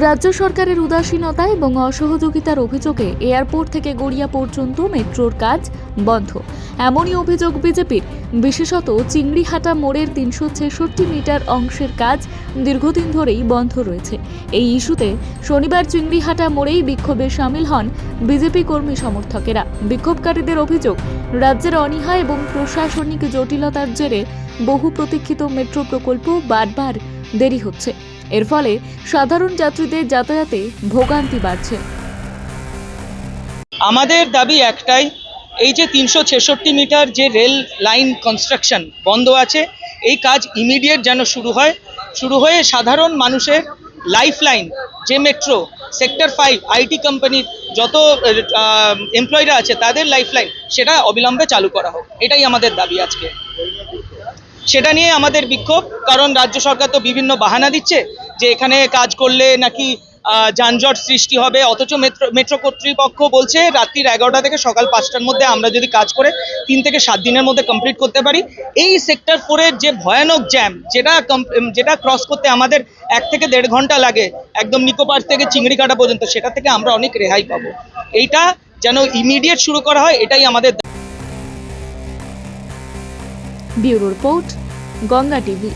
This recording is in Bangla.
রাজ্য সরকারের উদাসীনতা এবং অসহযোগিতার অভিযোগে এয়ারপোর্ট থেকে গড়িয়া পর্যন্ত মেট্রোর কাজ বন্ধ। এমনই অভিযোগ বিজেপির। বিশেষত চিংড়িহাটা মোড়ের তিনশো ছেষট্টি মিটার অংশের কাজ দীর্ঘদিন ধরেই বন্ধ রয়েছে। এই ইস্যুতে শনিবার চিংড়িহাটা মোড়েই বিক্ষোভে সামিল হন বিজেপি কর্মী সমর্থকেরা। বিক্ষোভকারীদের অভিযোগ, রাজ্যের অনীহা এবং প্রশাসনিক জটিলতার জেরে বহু প্রতীক্ষিত মেট্রো প্রকল্প বারবার দেরি হচ্ছে। এর ফলে সাধারণ যাত্রীদের যাতায়াতে ভোগান্তি বাড়ছে। আমাদের দাবি একটাই, এই যে তিনশো ছেষট্টি মিটার যে রেল লাইন কনস্ট্রাকশন বন্ধ আছে, এই কাজ ইমিডিয়েট যেন শুরু হয়, শুরু হয়ে সাধারণ মানুষের লাইফ লাইন যে মেট্রো সেক্টর ফাইভ আইটি কোম্পানির যত এমপ্লয়িরা আছে, তাদের লাইফ লাইন সেটা অবিলম্বে চালু করা হোক। এটাই আমাদের দাবি আজকে। সেটা নিয়ে আমাদের বিক্ষোভ, কারণ রাজ্য সরকার তো বিভিন্ন বাহানা দিচ্ছে যে এখানে কাজ করলে নাকি যানজট সৃষ্টি হবে। অথচ মেট্রো মেট্রো কর্তৃপক্ষ বলছে, রাত্রির এগারোটা থেকে সকাল পাঁচটার মধ্যে আমরা যদি কাজ করে তিন থেকে সাত দিনের মধ্যে কমপ্লিট করতে পারি। এই সেক্টর ফোরের যে ভয়ানক জ্যাম যেটা যেটা ক্রস করতে আমাদের এক থেকে দেড় ঘণ্টা লাগে, একদম নিকো পার্ক থেকে চিংড়িকাটা পর্যন্ত, সেটা থেকে আমরা অনেক রেহাই পাবো। এইটা যেন ইমিডিয়েট শুরু করা হয়, এটাই আমাদের ব্যুরো রিপোর্ট গঙ্গা টিভি।